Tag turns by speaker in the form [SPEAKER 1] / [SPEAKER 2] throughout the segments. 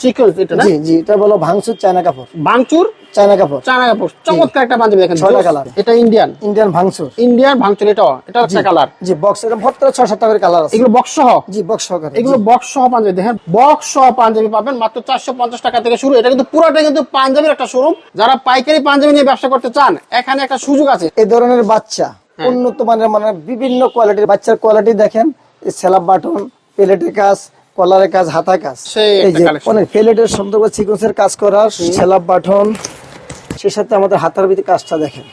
[SPEAKER 1] Sequence এটা
[SPEAKER 2] জি জি এটা বলো ভাঙচুর চায়না কাপড়।
[SPEAKER 1] ভাঙচুর?
[SPEAKER 2] চায়না কাপড়।
[SPEAKER 1] চায়না কাপড়। চমৎকার একটা পাঞ্জাবি দেখেন।
[SPEAKER 2] ছয়টা colour।
[SPEAKER 1] এটা ইন্ডিয়ান
[SPEAKER 2] ইন্ডিয়ান ভাঙচুর।
[SPEAKER 1] ইন্ডিয়ান ভাঙচুর এটাও এটা একটা কালার।
[SPEAKER 2] জি বক্স এরকম ভর্তা ছয় সাতটা করে কালার আছে।
[SPEAKER 1] এগুলো বক্স সহ?
[SPEAKER 2] জি বক্স সহকারে
[SPEAKER 1] এগুলো বক্স সহ পাঞ্জাবি। দেখেন বক্স সহ পাঞ্জাবি পাবেন মাত্র চারশো পঞ্চাশ টাকা থেকে শুরু। এটা কিন্তু পুরোটা কিন্তু পাঞ্জাবির একটা শোরুম যারা পাইকারি পাঞ্জাবি নিয়ে ব্যবসা করতে চান এখানে একটা সুযোগ আছে।
[SPEAKER 2] এই ধরনের বাচ্চা
[SPEAKER 1] হ্যাঁ।
[SPEAKER 2] উন্নত মানের মানে বিভিন্ন কোয়ালিটির বাচ্চার কোয়ালিটি দেখেন। সেলাপ বাটন প্লেটের কাজ কলারের কাজ হাতা কাজ। এই যে অনেক প্লেটের সুন্দর করে সিকোয়েন্সের কাজ করা সেলাপ বাটন সে সাথে আমাদের হাতার ভিতরে কাজটা দেখেন।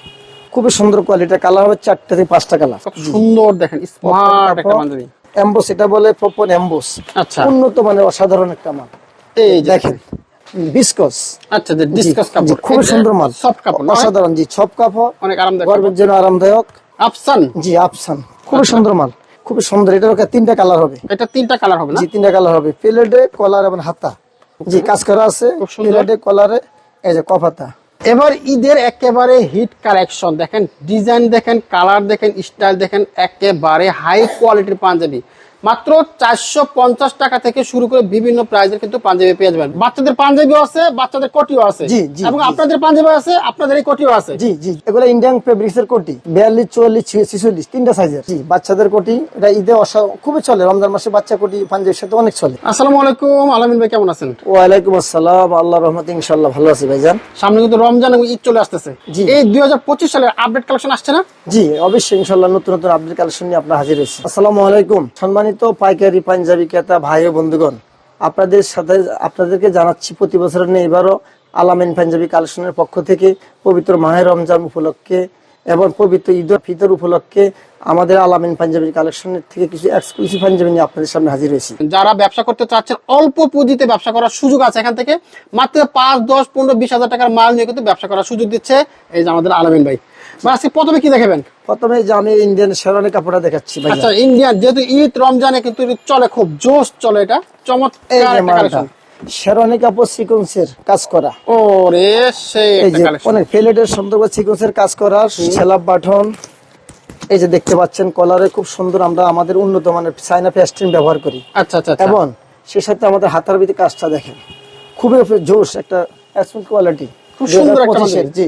[SPEAKER 2] খুবই সুন্দর কোয়ালিটির কালার হবে চারটা থেকে পাঁচটা কালার
[SPEAKER 1] সুন্দর দেখেন স্মার্ট একটা পাঞ্জাবি
[SPEAKER 2] এম্বোস এটা বলে পপন এম্বোস
[SPEAKER 1] আচ্ছা।
[SPEAKER 2] উন্নত মানের অসাধারণ একটা মাল।
[SPEAKER 1] এই
[SPEAKER 2] দেখেন বিস্কস
[SPEAKER 1] আচ্ছা ডিসকাস কাপড়।
[SPEAKER 2] খুব সুন্দর মাল।
[SPEAKER 1] সফট কাপড়
[SPEAKER 2] অসাধারণ জি ছপ কাপড়।
[SPEAKER 1] অনেক আরামদায়ক।
[SPEAKER 2] গর্বের জন্য আরামদায়ক।
[SPEAKER 1] আফসান।
[SPEAKER 2] জি আফসান। খুবই সুন্দর মাল। খুবই সুন্দর। এটার তিনটা কালার হবে।
[SPEAKER 1] এটা তিনটা কালার হবে
[SPEAKER 2] জি তিনটা কালার হবে। প্লেটে কলার এবং হাতা। জি কাজ করা আছে।
[SPEAKER 1] খুব।
[SPEAKER 2] প্লেটে কলারে এই যে কফাতা
[SPEAKER 1] এবার ঈদের একেবারে হিট কালেকশন দেখেন ডিজাইন দেখেন কালার দেখেন স্টাইল দেখেন একেবারে হাই কোয়ালিটির পাঞ্জাবি। মাত্র চারশো পঞ্চাশ টাকা থেকে শুরু করে বিভিন্ন প্রাইজের কিন্তু পাঞ্জাবি পেয়ে যাবেন। বাচ্চাদের পাঞ্জাবিও আছে বাচ্চাদের কোটিও আছে। এবং আপনাদের পাঞ্জাবি আছে আপনাদের এই কোটিও আছে।
[SPEAKER 2] জি জি। এগুলো ইন্ডিয়ান ফেব্রিক্স এর কোটি। বিয়াল্লিশ চুয়াল্লিশ ছিচল্লিশ তিনটা সাইজের জি বাচ্চাদের কোটি। এটা ঈদে খুবই চলে। রমজান মাসে বাচ্চা কোটি পাঞ্জাবের সাথে অনেক চলে।
[SPEAKER 1] আসসালামু আলাইকুম আলমিন ভাই কেমন আছেন?
[SPEAKER 2] ওয়ালাইকুম আসসালাম। আল্লাহ রহমত ইনশাল্লাহ ভালো আছি ভাইজান।
[SPEAKER 1] সামনে কিন্তু রমজান এবং ঈদ চলে আসতেছে।
[SPEAKER 2] জি।
[SPEAKER 1] এই দুই হাজার পঁচিশ সালের আপডেট কালেকশন আসছে না?
[SPEAKER 2] জি অবশ্যই ইনশাল্লাহ নতুন নতুন আপডেট কালেকশন নিয়ে আপনার হাজির হয়েছে। আসসালামু আলাইকুম। সম্মানিত পাইকারি পাঞ্জাবি ক্রেতা ভাই ও বন্ধুগণ আপনাদের সাথে আপনাদেরকে জানাচ্ছি প্রতি বছরের নিয়ে এবারও আলামিন পাঞ্জাবি কালেকশনের পক্ষ থেকে পবিত্র মাহে রমজান উপলক্ষে এবং পবিত্র ঈদ ফিতর উপলক্ষে আমাদের আলামিন পাঞ্জাবি কালেকশনের থেকে কিছু এক্সক্লুসিভ পাঞ্জাবি নিয়ে আপনাদের সামনে হাজির হয়েছি।
[SPEAKER 1] যারা ব্যবসা করতে চাচ্ছেন অল্প পুঁজিতে ব্যবসা করার সুযোগ আছে এখান থেকে। মাত্র পাঁচ দশ পনেরো বিশ হাজার টাকার মাল নিয়ে কিন্তু ব্যবসা করার সুযোগ দিচ্ছে এই যে আমাদের আলামিন ভাই, আজকে প্রথমে কি দেখাবেন?
[SPEAKER 2] প্রথমে যে আমি ইন্ডিয়ান শেরানি কাপড়টা দেখাচ্ছি
[SPEAKER 1] আচ্ছা ইন্ডিয়ান যেহেতু ঈদ রমজানে কিন্তু চলে খুব জোশ চলে এটা।
[SPEAKER 2] এই
[SPEAKER 1] চমৎকার
[SPEAKER 2] যে
[SPEAKER 1] একটা
[SPEAKER 2] মালটা।
[SPEAKER 1] কালেকশন
[SPEAKER 2] শেরানি কাপড় সিকোয়েন্সের কাজ করা।
[SPEAKER 1] ও রে সেই
[SPEAKER 2] এই
[SPEAKER 1] একটা
[SPEAKER 2] যে
[SPEAKER 1] কালেকশন
[SPEAKER 2] অনেক প্লেটের সুন্দর সিকোয়েন্সের কাজ করা সেলাপ বাটন। এই যে দেখতে পাচ্ছেন কলারে খুব সুন্দর আমরা আমাদের উন্নত মানের চাইনা পেস্টিন ব্যবহার করি।
[SPEAKER 1] আচ্ছা আচ্ছা আচ্ছা।
[SPEAKER 2] এবং সে সাথে আমাদের হাতার ভিতরে কাজটা দেখেন। খুবই জোশ একটা কোয়ালিটি
[SPEAKER 1] খুব সুন্দর একটা
[SPEAKER 2] জি।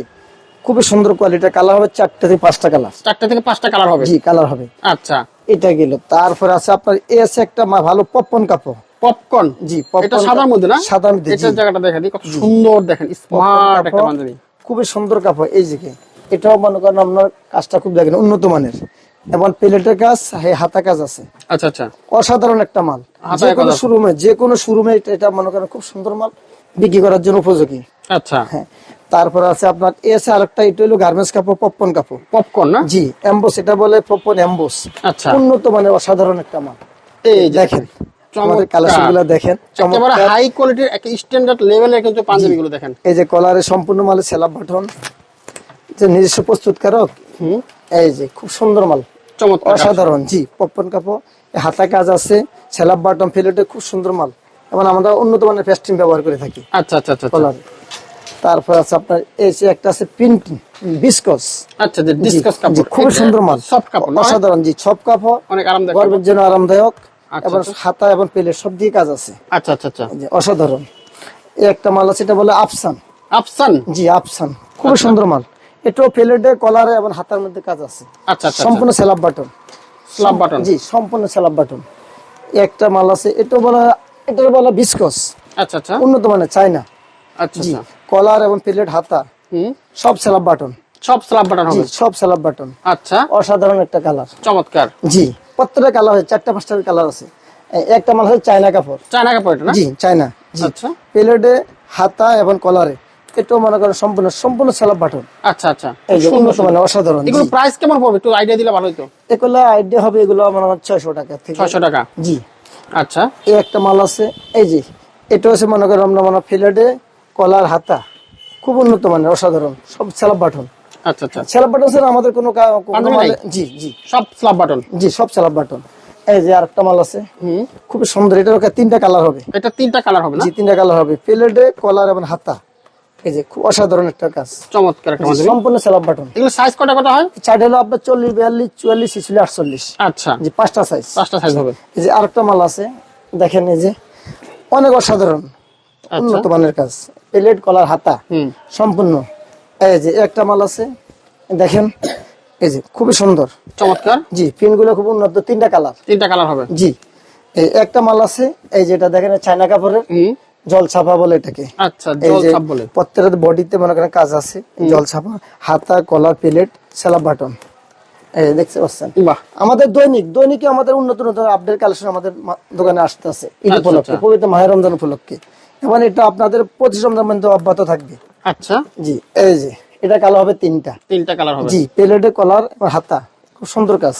[SPEAKER 2] খুবই সুন্দর কোয়ালিটির কালার হবে চারটা থেকে পাঁচটা কালার
[SPEAKER 1] চারটা থেকে পাঁচটা কালার হবে?
[SPEAKER 2] জি কালার হবে।
[SPEAKER 1] আচ্ছা।
[SPEAKER 2] এটা গেল। তারপরে আছে আপনার এ আছে একটা ভালো পপকর্ন কাপড়।
[SPEAKER 1] পপকর্ন
[SPEAKER 2] জি
[SPEAKER 1] এটা সাদার মধ্যে না?
[SPEAKER 2] সাদার মধ্যে
[SPEAKER 1] এটার
[SPEAKER 2] জি।
[SPEAKER 1] জায়গাটা দেখেন কত সুন্দর দেখেন স্মার্ট একটা পাঞ্জাবি
[SPEAKER 2] খুবই সুন্দর কাপড় এই দিকে এটাও মনে করেন আপনার কাজটা খুব দেখেন উন্নত মানের। এবং প্লেটের কাজ হে হাতা কাজ আছে।
[SPEAKER 1] আচ্ছা আচ্ছা।
[SPEAKER 2] অসাধারণ একটা মাল। যে কোনো। শোরুমে যে কোনো শোরুমে এটা- এটা মনে করেন খুব সুন্দর মাল বিক্রি করার জন্য উপযোগী।
[SPEAKER 1] আচ্ছা।
[SPEAKER 2] হ্যাঁ। তারপর আছে আপনার এ আছে আরেকটা এটা হলো গার্মেন্টস কাপড় পপকর্ন কাপড়।
[SPEAKER 1] পপকর্ন না?
[SPEAKER 2] জি এম্বোস এটা বলে পপকর্ন এম্বোস
[SPEAKER 1] আচ্ছা।
[SPEAKER 2] উন্নত মানের অসাধারণ একটা মাল।
[SPEAKER 1] এই যে
[SPEAKER 2] দেখেন আমাদের
[SPEAKER 1] চমৎকার।
[SPEAKER 2] কালেকশনগুলো দেখেন
[SPEAKER 1] একেবারে হাই কোয়ালিটির একটা স্ট্যান্ডার্ড লেভেলের কিন্তু পাঞ্জাবি গুলো দেখেন।
[SPEAKER 2] এই যে কলারে সম্পূর্ণ মালে সেলাপ বাটন যে নিজস্ব প্রস্তুতকারক। এই যে খুব সুন্দর মাল।
[SPEAKER 1] চমৎকার।
[SPEAKER 2] অসাধারণ জি পপকর্ন কাপড়। হাতা কাজ আছে সেলাপ বাটন ফিলেটে খুব সুন্দর মাল। এবং আমরা উন্নত মানের পেস্টিং ব্যবহার করে থাকি।
[SPEAKER 1] আচ্ছা আচ্ছা আচ্ছা আচ্ছা।
[SPEAKER 2] কলারে তারপর আছে আপনার এই যে একটা আছে প্রিন্টিং বিস্কস
[SPEAKER 1] আচ্ছা যে ডিসকাস কাপড়।
[SPEAKER 2] খুবই সুন্দর মাল।
[SPEAKER 1] সফট কাপড়
[SPEAKER 2] অসাধারণ জি ছপ কাপড়।
[SPEAKER 1] অনেক আরামদায়ক
[SPEAKER 2] গর্বের জন্য আরামদায়ক।
[SPEAKER 1] আচ্ছা,
[SPEAKER 2] এবং
[SPEAKER 1] আচ্ছা।
[SPEAKER 2] হাতা এবং পেলের সব দিয়ে কাজ আছে।
[SPEAKER 1] আচ্ছা আচ্ছা আচ্ছা।
[SPEAKER 2] অসাধারণ। এই একটা মাল আছে এটা বলে আফসান।
[SPEAKER 1] আফসান?
[SPEAKER 2] জি আফসান। খুবই সুন্দর মাল। এটাও প্লেটে কলারে এবং হাতার মধ্যে কাজ আছে।
[SPEAKER 1] আচ্ছা
[SPEAKER 2] সম্পূর্ণ সেলাপ বাটন।
[SPEAKER 1] Slab button.
[SPEAKER 2] জি সম্পূর্ণ সেলাপ বাটন। একটা মাল আছে এটা বলা এটা বলা বিস্কস
[SPEAKER 1] আচ্ছা আচ্ছা।
[SPEAKER 2] উন্নত মানের চাইনা
[SPEAKER 1] আচ্ছা
[SPEAKER 2] জি।
[SPEAKER 1] আচ্ছা।
[SPEAKER 2] কলার এবং প্লেট হাতা সব সেলাপ বাটন
[SPEAKER 1] সব স্ল্যাব বাটন হবে।
[SPEAKER 2] সব সেলাপ বাটন
[SPEAKER 1] আচ্ছা।
[SPEAKER 2] অসাধারণ একটা কালার
[SPEAKER 1] চমৎকার।
[SPEAKER 2] জি প্রত্যেকটা কালার হয় চারটা পাঁচটা কালার আছে। একটা মাল হচ্ছে চায়না কাপড়।
[SPEAKER 1] চায়না কাপড় এটা না?
[SPEAKER 2] জি চায়না।
[SPEAKER 1] আচ্ছা।
[SPEAKER 2] প্লেটে হাতা এবং কলারে এটাও মনে করেন সম্পূর্ণ সম্পূর্ণ সেলাপ বাটন
[SPEAKER 1] আচ্ছা আচ্ছা। সুন্দর
[SPEAKER 2] উন্নত
[SPEAKER 1] সুন্দর।
[SPEAKER 2] অসাধারণ।
[SPEAKER 1] এগুলো প্রাইস কেমন পড়বে? একটু আইডিয়া দিলে ভালো হতো
[SPEAKER 2] এগুলো আইডিয়া হবে এগুলো আমার আমার ছয়শো টাকা থেকে।
[SPEAKER 1] ছয়শো টাকা।
[SPEAKER 2] জি।
[SPEAKER 1] আচ্ছা।
[SPEAKER 2] এই একটা মাল আছে এই যে এটা হচ্ছে মনে করেন আমরা মনে ফিলেটে কলার হাতা খুব উন্নত মানের অসাধারণ। সব সেলাপ বাটন।
[SPEAKER 1] আচ্ছা আচ্ছা।
[SPEAKER 2] সেলাপ বাটন স্যার আমাদের কোনো জি জি।
[SPEAKER 1] সব স্ল্যাব বাটন?
[SPEAKER 2] জি সব বাটন। এই যে আরেকটা মাল আছে। খুব সুন্দর। এটার তিনটা কালার হবে।
[SPEAKER 1] এটা তিনটা কালার হবে
[SPEAKER 2] জি তিনটা কালার হবে। প্লেটে কলার এবং হাতা। এই যে খুব অসাধারণ একটা কাজ।
[SPEAKER 1] চমৎকার একটা
[SPEAKER 2] সম্পূর্ণ সেলাপ বাটন।
[SPEAKER 1] এগুলো সাইজ কটা কটা হয়?
[SPEAKER 2] চারটা হলো আপনার চল্লিশ বিয়াল্লিশ চুয়াল্লিশ ছিচল্লিশ আটচল্লিশ।
[SPEAKER 1] আচ্ছা।
[SPEAKER 2] জি পাঁচটা সাইজ
[SPEAKER 1] পাঁচটা সাইজ হবে।
[SPEAKER 2] এই যে আরেকটা মাল আছে। দেখেন এই যে অনেক অসাধারণ। উন্নত মানের কাজ। প্লেট কলার হাতা সম্পূর্ণ। এই যে একটা মাল আছে দেখেন এই যে খুবই সুন্দর।
[SPEAKER 1] চমৎকার।
[SPEAKER 2] জি পিনগুলো খুব উন্নত তিনটা কালার।
[SPEAKER 1] তিনটা কালার হবে।
[SPEAKER 2] জি এই একটা মাল আছে এই যেটা দেখেন চায়না কাপড়ের জল ছাপা বলে এটাকে।
[SPEAKER 1] আচ্ছা জল ছাপ বলে।
[SPEAKER 2] প্রত্যেকটা বডিতে মনে করেন কাজ আছে জল ছাপা হাতা কলার প্লেট সেলাপ বাটন। এই দেখতে পাচ্ছেন।
[SPEAKER 1] বাহ।
[SPEAKER 2] আমাদের দৈনিক দৈনিকে আমাদের উন্নত নতুন আপডেট কালেকশন আমাদের দোকানে আসতে আছে ঈদ
[SPEAKER 1] আচ্ছা,
[SPEAKER 2] উপলক্ষে
[SPEAKER 1] আচ্ছা।
[SPEAKER 2] পবিত্র মাহের রমজান উপলক্ষে। এবং এটা আপনাদের পঁচিশ রমজান অব্যাহত থাকবে।
[SPEAKER 1] আচ্ছা।
[SPEAKER 2] জি এই যে এটা কালো হবে তিনটা।
[SPEAKER 1] তিনটা কালার হবে।
[SPEAKER 2] জি প্লেটে কলার হাতা খুব সুন্দর কাজ।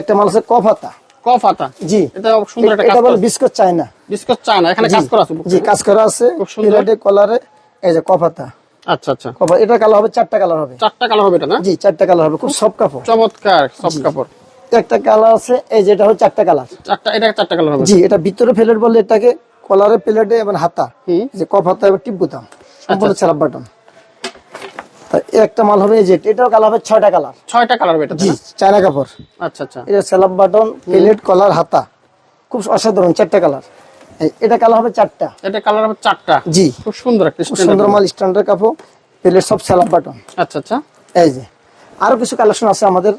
[SPEAKER 2] একটা মাল আছে কফ হাতা।
[SPEAKER 1] কফ আতা
[SPEAKER 2] জি।
[SPEAKER 1] এটা সুন্দর একটা
[SPEAKER 2] এটা বলে বিস্কুট চায়না।
[SPEAKER 1] বিস্কুট এখানে কাজ করা আছে।
[SPEAKER 2] জি কাজ করা আছে
[SPEAKER 1] খুব সুন্দর।
[SPEAKER 2] প্লেটে কলারে এই যে কফ হাতা।
[SPEAKER 1] আচ্ছা আচ্ছা।
[SPEAKER 2] কফ এটা কালো হবে চারটা কালার হবে।
[SPEAKER 1] চারটা কালার হবে এটা না?
[SPEAKER 2] জি চারটা কালার হবে খুব সব কাপড়।
[SPEAKER 1] চমৎকার সব কাপড়।
[SPEAKER 2] একটা কালার আছে এই যেটা চারটা কালার।
[SPEAKER 1] চারটা এটা চারটা কালার হবে।
[SPEAKER 2] জি এটা ভিতরে প্লেট বলে এটাকে কলারে প্লেটে এবং হাতা যে কফ হাতা এবার টিপ বুতাম সম্পূর্ণ ছাড়া বাটন। তা একটা মাল হবে যে এটাও কালার হবে ছয়টা কালার।
[SPEAKER 1] ছয়টা কালার এটা
[SPEAKER 2] জি চায়না কাপড়।
[SPEAKER 1] আচ্ছা আচ্ছা।
[SPEAKER 2] এটা স্যালাপ বাটন প্লেট কলার হাতা। খুব অসাধারণ চারটা কালার। এটা কালার হবে চারটা।
[SPEAKER 1] এটা কালার হবে চারটা।
[SPEAKER 2] জি।
[SPEAKER 1] খুব সুন্দর একটা
[SPEAKER 2] সুন্দর মাল স্ট্যান্ডার্ড কাপড় প্লেট সব স্যালাপ বাটন।
[SPEAKER 1] আচ্ছা আচ্ছা।
[SPEAKER 2] এই যে আরও কিছু কালেকশন আছে আমাদের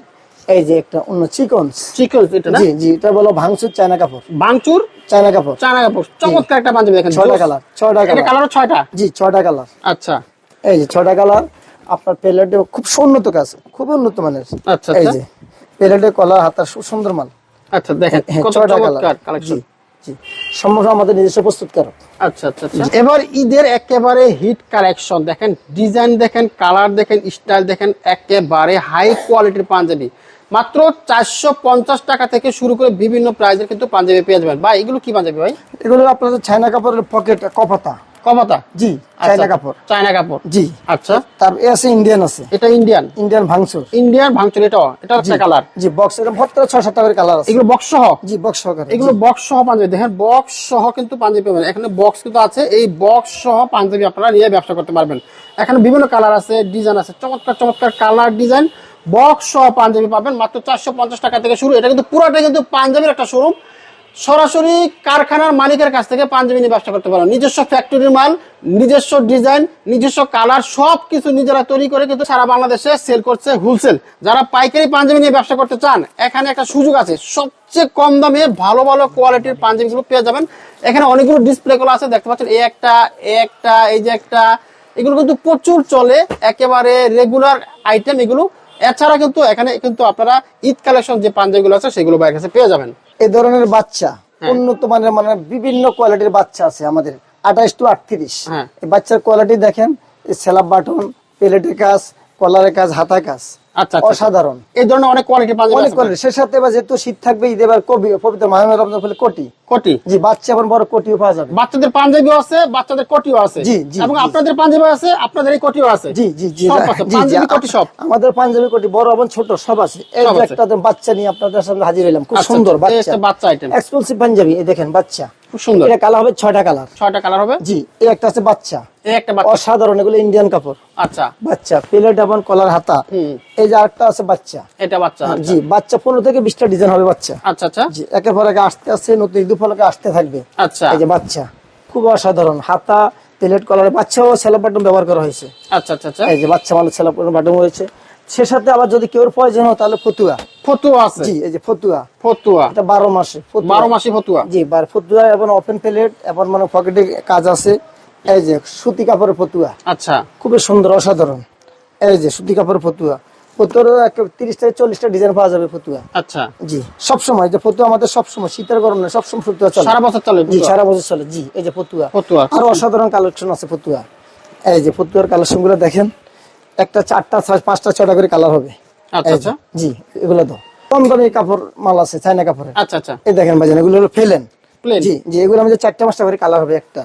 [SPEAKER 2] এই যে একটা অন্য চিকন।
[SPEAKER 1] চিকন এটা
[SPEAKER 2] জি জি এটা বলো ভাঙচুর চায়না কাপড়।
[SPEAKER 1] ভাঙচুর
[SPEAKER 2] চায়না কাপড়।
[SPEAKER 1] চায়না কাপড়। চমৎকার একটা পাঞ্জাবি দেখেন।
[SPEAKER 2] ছয়টা কালার ছয়টা কালার।
[SPEAKER 1] কালার ছয়টা?
[SPEAKER 2] জি ছয়টা কালার।
[SPEAKER 1] আচ্ছা।
[SPEAKER 2] এই যে ছয়টা কালার আপনার প্লেটে খুব উন্নত কাজ খুব উন্নত মানের।
[SPEAKER 1] আচ্ছা,
[SPEAKER 2] এই
[SPEAKER 1] আচ্ছা।
[SPEAKER 2] যে প্লেটে কলা হাতার সুন্দর মাল।
[SPEAKER 1] আচ্ছা দেখেন
[SPEAKER 2] হ্যাঁ,
[SPEAKER 1] কত চমৎকার
[SPEAKER 2] কালার
[SPEAKER 1] কালেকশন
[SPEAKER 2] জি। আমাদের নিজস্ব প্রস্তুতকারক
[SPEAKER 1] আচ্ছা আচ্ছা আচ্ছা। এবার ঈদের একেবারে হিট কালেকশন দেখেন ডিজাইন দেখেন কালার দেখেন স্টাইল দেখেন একেবারে হাই কোয়ালিটির পাঞ্জাবি। মাত্র চারশো পঞ্চাশ টাকা থেকে শুরু করে বিভিন্ন প্রাইজের কিন্তু পাঞ্জাবি পেয়ে যাবেন। বা এগুলো কি পাঞ্জাবি ভাই?
[SPEAKER 2] এগুলো আপনাদের ছায়না কাপড়ের পকেট কপাতা।
[SPEAKER 1] কপাতা
[SPEAKER 2] জি চায়না কাপড়
[SPEAKER 1] চায়না কাপড়
[SPEAKER 2] জি।
[SPEAKER 1] আচ্ছা।
[SPEAKER 2] তার আছে ইন্ডিয়ান আছে।
[SPEAKER 1] এটা ইন্ডিয়ান
[SPEAKER 2] ইন্ডিয়ান ভাঙচুর।
[SPEAKER 1] ইন্ডিয়ান ভাঙচুর এটা একটা কালার
[SPEAKER 2] জি বক্স এর ভর্তা করে কালার আছে।
[SPEAKER 1] এগুলো বক্স সহ?
[SPEAKER 2] জি বক্স সহকারে
[SPEAKER 1] এগুলো বক্স সহ পাঞ্জাবি। দেখেন বক্স সহ কিন্তু পাঞ্জাবি পাবেন। এখানে বক্স কিন্তু আছে। এই বক্স সহ পাঞ্জাবি আপনারা নিয়ে ব্যবসা করতে পারবেন। এখানে বিভিন্ন কালার আছে ডিজাইন আছে। চমৎকার চমৎকার কালার ডিজাইন বক্স সহ পাঞ্জাবি পাবেন। মাত্র চারশো পঞ্চাশ টাকা থেকে শুরু। এটা কিন্তু পুরোটাই কিন্তু পাঞ্জাবির একটা শোরুম সরাসরি কারখানার মালিকের কাছ থেকে পাঞ্জাবি নিয়ে ব্যবসা করতে পারেন নিজস্ব ফ্যাক্টরির মাল, নিজস্ব ডিজাইন নিজস্ব কালার সব কিছু নিজেরা তৈরি করে কিন্তু সারা বাংলাদেশে সেল করছে হোলসেল যারা পাইকারি পাঞ্জাবি নিয়ে ব্যবসা করতে চান, এখানে একটা সুযোগ আছে। সবচেয়ে কম দামে ভালো ভালো কোয়ালিটির পাঞ্জাবিগুলো পেয়ে যাবেন। এখানে অনেকগুলো ডিসপ্লে গুলো আছে, দেখতে পাচ্ছেন, এই একটা এই একটা, এই যে একটা, এগুলো কিন্তু প্রচুর চলে, একেবারে রেগুলার আইটেম এগুলো। এছাড়া কিন্তু এখানে কিন্তু আপনারা ঈদ কালেকশন যে পাঞ্জাবিগুলো আছে, সেগুলো বাইরের কাছে পেয়ে যাবেন।
[SPEAKER 2] এই ধরনের বাচ্চা
[SPEAKER 1] হ্যাঁ।
[SPEAKER 2] উন্নত মানের মানে বিভিন্ন কোয়ালিটির বাচ্চা আছে আমাদের আঠাশ টু আটত্রিশ
[SPEAKER 1] হ্যাঁ।
[SPEAKER 2] এই বাচ্চার কোয়ালিটি দেখেন সেলাপ বাটন প্লেটের কাজ কলারের কাজ হাতা কাজ।
[SPEAKER 1] আচ্ছা, আচ্ছা।
[SPEAKER 2] অসাধারণ।
[SPEAKER 1] এই ধরনের অনেক কোয়ালিটির পাঞ্জাবি
[SPEAKER 2] অনেক কোয়ালিটি সে সাথে এবার যেহেতু শীত থাকবে ঈদ এবার কবি পবিত্র মাহের রমজান ফলে কোটি?
[SPEAKER 1] কোটি?
[SPEAKER 2] জি বাচ্চা এবং বড় কোটিও পাওয়া যাবে।
[SPEAKER 1] বাচ্চাদের পাঞ্জাবিও আছে বাচ্চাদের কোটিও আছে।
[SPEAKER 2] জি, জি,
[SPEAKER 1] এবং আপনাদের পাঞ্জাবি আছে আপনাদের এই কোটিও আছে।
[SPEAKER 2] জি জি জি
[SPEAKER 1] পাঞ্জাবি কোটি সব?
[SPEAKER 2] আমাদের পাঞ্জাবি কোটি বড় এবং ছোট সব আছে। এই। একটা বাচ্চা নিয়ে আপনাদের সামনে হাজির হলাম খুব
[SPEAKER 1] আচ্ছা,
[SPEAKER 2] সুন্দর
[SPEAKER 1] আচ্ছা,
[SPEAKER 2] বাচ্চা।
[SPEAKER 1] বাচ্চা আইটেম
[SPEAKER 2] এক্সক্লুসিভ পাঞ্জাবি এই দেখেন বাচ্চা।
[SPEAKER 1] খুব সুন্দর।
[SPEAKER 2] এটা কালার হবে ছয়টা কালার
[SPEAKER 1] ছয়টা কালার হবে?
[SPEAKER 2] জি এই একটা আছে বাচ্চা।
[SPEAKER 1] এই একটা বাচ্চা।
[SPEAKER 2] অসাধারণ এগুলো ইন্ডিয়ান কাপড়।
[SPEAKER 1] আচ্ছা।
[SPEAKER 2] বাচ্চা প্লেট কলার হাতা। এই যে আরেকটা আছে বাচ্চা।
[SPEAKER 1] এটা বাচ্চা আচ্ছা।
[SPEAKER 2] জি বাচ্চা পনেরো থেকে বিশটা ডিজাইন হবে বাচ্চা।
[SPEAKER 1] আচ্ছা আচ্ছা।
[SPEAKER 2] জি একের পর একে আসতে আসতে নতুন ঈদ উপলক্ষে আসতে থাকবে।
[SPEAKER 1] আচ্ছা।
[SPEAKER 2] এই যে বাচ্চা খুব অসাধারণ। হাতা প্লেট কলার বাচ্চাও সেলাপ বাটন ব্যবহার করা হয়েছে।
[SPEAKER 1] আচ্ছা আচ্ছা আচ্ছা।
[SPEAKER 2] এই যে বাচ্চা মানুষ সেলাপ বাটন হয়েছে। সে সাথে আবার যদি কেউ প্রয়োজন হয় তাহলে ফতুয়া।
[SPEAKER 1] ফতুয়া আছে।
[SPEAKER 2] জি এই যে ফতুয়া।
[SPEAKER 1] ফতুয়া।
[SPEAKER 2] এটা বারো মাসে ফতুয়া।
[SPEAKER 1] বারো মাসি ফতুয়া?
[SPEAKER 2] জি বার ফতুয়া এবং ওপেন প্লেট এবং মানে পকেটে কাজ আছে। এই যে সুতি কাপড়ের ফতুয়া।
[SPEAKER 1] আচ্ছা।
[SPEAKER 2] খুবই সুন্দর অসাধারণ। এই যে সুতি কাপড়ের ফতুয়া। থেকে ডিজাইন পাওয়া যাবে ফতুয়া।
[SPEAKER 1] আচ্ছা।
[SPEAKER 2] জি সবসময় যে ফতুয়া আমাদের সবসময় শীতের গরমে সবসময় ফতুয়া চলে।
[SPEAKER 1] সারা বছর চলে
[SPEAKER 2] জি সারা বছর চলে। জি এই যে ফতুয়া।
[SPEAKER 1] ফতুয়া।
[SPEAKER 2] আরও অসাধারণ কালেকশন আছে ফতুয়া। এই যে ফতুয়ার কালেকশনগুলো দেখেন। একটা চারটা পাঁচটা ছটা করে কালার হবে।
[SPEAKER 1] আচ্ছা আচ্ছা।
[SPEAKER 2] জি এগুলো তো কম দামি কাপড় মাল আছে চাইনা কাপড়ের।
[SPEAKER 1] আচ্ছা আচ্ছা।
[SPEAKER 2] এই দেখেন ভাইজান এগুলো হলো ফেলেন জি জি এগুলো আমাদের চারটা পাঁচটা করে কালার হবে একটা।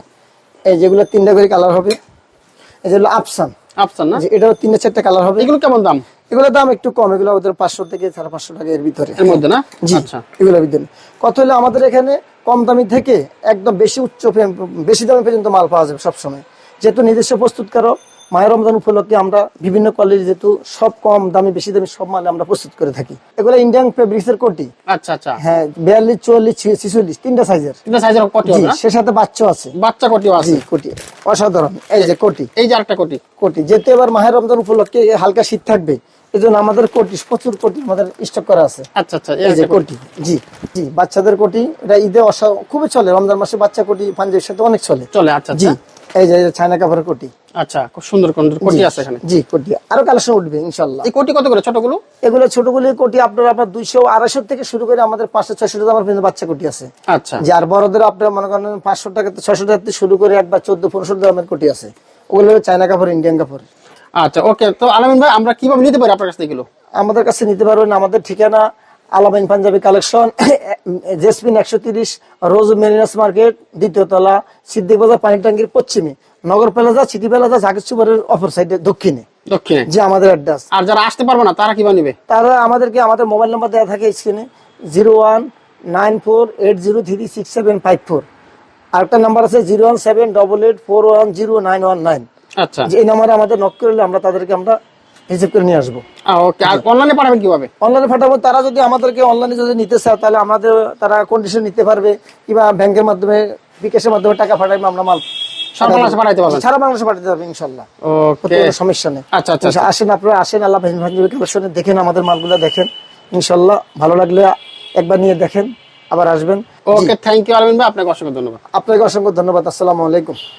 [SPEAKER 2] এই যেগুলো তিনটা করে কালার হবে। এই যেগুলো আফসান
[SPEAKER 1] আফসান না?
[SPEAKER 2] এটাও তিনটা চারটা কালার হবে।
[SPEAKER 1] এগুলো কেমন দাম?
[SPEAKER 2] এগুলোর দাম একটু কম এগুলো ওদের পাঁচশো থেকে সাড়ে পাঁচশো টাকা এর ভিতরে।
[SPEAKER 1] এর মধ্যে না?
[SPEAKER 2] জি
[SPEAKER 1] আচ্ছা।
[SPEAKER 2] এগুলোর ভিতরে। কত হলে আমাদের এখানে কম দামি থেকে একদম বেশি উচ্চ বেশি দামে পর্যন্ত মাল পাওয়া যাবে সবসময়। যেহেতু নিজস্ব প্রস্তুতকারক মায়ের রমজান উপলক্ষে আমরা বিভিন্ন কোয়ালিটি যেহেতু সব কম দামে বেশি দামে সব মালে আমরা প্রস্তুত করে থাকি। এগুলো ইন্ডিয়ান ফেব্রিক্স এর কোটি।
[SPEAKER 1] আচ্ছা আচ্ছা।
[SPEAKER 2] হ্যাঁ বিয়াল্লিশ চুয়াল্লিশ ছিচল্লিশ তিনটা সাইজের
[SPEAKER 1] তিনটা সাইজের কোটি
[SPEAKER 2] সে সাথে বাচ্চা আছে।
[SPEAKER 1] বাচ্চা কোটিও আছে?
[SPEAKER 2] কোটি। অসাধারণ। এই যে কোটি।
[SPEAKER 1] এই যে আরেকটা কোটি।
[SPEAKER 2] কোটি। যেহেতু এবার মাহের রমজান উপলক্ষে হালকা শীত থাকবে এই জন্য আমাদের কোটি প্রচুর কোটি আমাদের স্টক করা আছে।
[SPEAKER 1] আচ্ছা আচ্ছা এই
[SPEAKER 2] যে
[SPEAKER 1] কোটি।
[SPEAKER 2] জি জি বাচ্চাদের কোটি এটা ঈদে অসা খুবই চলে রমজান মাসে বাচ্চা কোটি পাঞ্জাবের সাথে অনেক চলে।
[SPEAKER 1] চলে আচ্ছা
[SPEAKER 2] জি
[SPEAKER 1] আচ্ছা
[SPEAKER 2] এই যে চায়না কাপড়ের কোটি।
[SPEAKER 1] আচ্ছা খুব সুন্দর সুন্দর কোটি আছে এখানে?
[SPEAKER 2] জি কোটি। আরও কালেকশন উঠবে ইনশাল্লাহ
[SPEAKER 1] এই কোটি কত করে ছোটগুলো?
[SPEAKER 2] এগুলো ছোটগুলি কোটি আপনার আপনার দুইশো আড়াইশো থেকে শুরু করে আমাদের পাঁচশো ছয়শো টাকা পর্যন্ত বাচ্চা কোটি আছে।
[SPEAKER 1] আচ্ছা।
[SPEAKER 2] যে আর বড়দের আপনার মনে করেন পাঁচশো টাকা ছয়শো টাকা থেকে শুরু করে একবার চোদ্দ পনেরোশো দামের কোটি আছে। ওগুলো চায়না কাপড় ইন্ডিয়ান কাপড়।
[SPEAKER 1] আচ্ছা ওকে তো আলামিন ভাই আমরা কীভাবে নিতে পারি আপনার কাছ থেকে
[SPEAKER 2] আমাদের কাছে নিতে পারবেন আমাদের ঠিকানা আলামিন পাঞ্জাবি কালেকশন জেসমিন একশো তিরিশ রোজ মেরিনাস মার্কেট দ্বিতীয় তলা সিদ্দিক বাজার পানি ট্যাঙ্কির পশ্চিমে নগর প্লাজা সিটি প্লাজা জাকির সুপারের অপর সাইডে দক্ষিণে।
[SPEAKER 1] দক্ষিণে।
[SPEAKER 2] যে আমাদের অ্যাড্রেস
[SPEAKER 1] আর যারা আসতে পারবে না তারা কীভাবে নেবে?
[SPEAKER 2] তারা আমাদেরকে আমাদের মোবাইল নাম্বার দেওয়া থাকে স্ক্রিনে zero one nine four eight zero three six seven five four. আরেকটা নাম্বার আছে zero one seven double eight four one zero nine one nine.
[SPEAKER 1] আচ্ছা।
[SPEAKER 2] যে এই নাম্বারে আমাদের নক করলে আমরা তাদেরকে আমরা রিসিভ করে নিয়ে আসব।
[SPEAKER 1] ওকে। আর অনলাইনে পাঠাবেন কীভাবে?
[SPEAKER 2] অনলাইনে পাঠাবো তারা যদি আমাদেরকে অনলাইনে যদি নিতে চায় তাহলে আমাদের তারা কন্ডিশন নিতে পারবে কিংবা ব্যাংকের মাধ্যমে বিকাশের মাধ্যমে টাকা পাঠাইবে আমরা মাল।
[SPEAKER 1] সারা বাংলাদেশে পাঠাইতে পারবেন?
[SPEAKER 2] সারা বাংলাদেশে পাঠাতে হবে ইনশাল্লাহ।
[SPEAKER 1] ওকে।
[SPEAKER 2] সমস্যা নেই।
[SPEAKER 1] আচ্ছা আচ্ছা আচ্ছা।
[SPEAKER 2] আসেন আপনারা আসেন আল্লাহ কালেকশনে দেখেন আমাদের মালগুলো দেখেন। ইনশাল্লাহ ভালো লাগলে একবার নিয়ে দেখেন আবার আসবেন।
[SPEAKER 1] ওকে থ্যাংক ইউ আলামিন ভাই আপনাকে অসংখ্য ধন্যবাদ।
[SPEAKER 2] আপনাকে অসংখ্য ধন্যবাদ আসসালামু আলাইকুম।